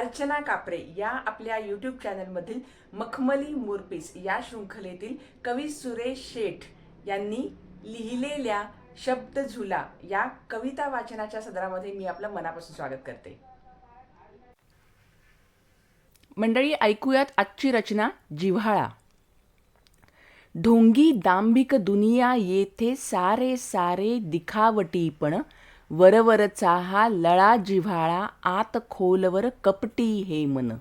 अर्चना कापरे या आपल्या यूट्यूब चॅनलमधील मखमली मोरपीस या शृंखलेतील कवी सुरेश शेठ यांनी लिहिलेल्या शब्द झुला या कविता वाचनाच्या सदरामध्ये मी आपलं मनापासून स्वागत करते. मंडळी ऐकूयात आजची रचना जिव्हाळा. ढोंगी दांभिक दुनिया येथे सारे सारे दिखावटीपण वरवरचा हा लळा जिव्हाळा आत खोलवर कपटी हे मन.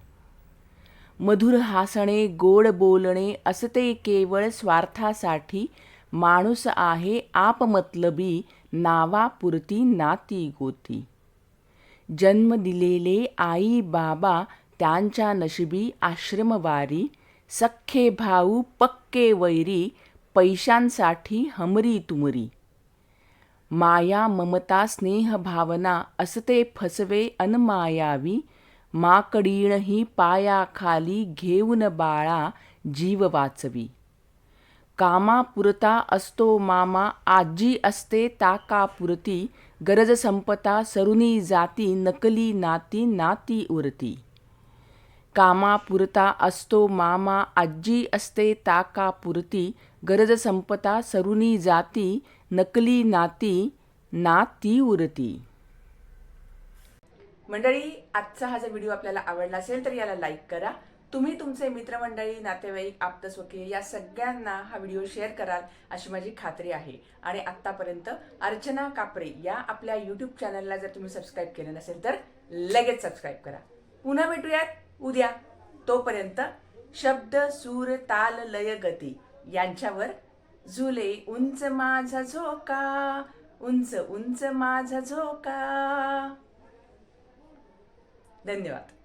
मधुर हासणे गोड बोलणे असते केवळ स्वार्थासाठी माणूस आहे आपमतलबी नावापुरती नाती गोती. जन्म दिलेले आई बाबा त्यांच्या नशिबी आश्रमवारी सख्खे भाऊ पक्के वैरी पैशांसाठी हमरी तुमरी. माया ममता स्नेह भावना असते फसवे अनमायावी माकडीण ही पायाखाली घेऊन बाळा जीव वाचवी. कामापुरता असतो मामा आजी असते ताकापुरती गरज संपता सरुनी जाती नकली नाती नाती उरती. कामापुरता असतो मामा आजी असते ताकापुरती गरज संपता सरुनी जाती नकली नाती नाती उरती. मंडळी आजचा हा जर व्हिडिओ आपल्याला आवडला असेल तर याला लाईक करा. तुम्ही तुमचे मित्रमंडळी नातेवाईक आप्तस्वकीय या सगळ्यांना हा व्हिडिओ शेअर कराल अशी माझी खात्री आहे. आणि आत्तापर्यंत अर्चना कापरे या आपल्या यूट्यूब चॅनलला जर तुम्ही सबस्क्राईब केलं नसेल तर लगेच सबस्क्राईब करा. पुन्हा भेटूयात. उद्या तोपर्यंत शब्द सूर ताल लय गती यांच्यावर झुले उंच माझा झोका उंच उंच माझा झोका. धन्यवाद.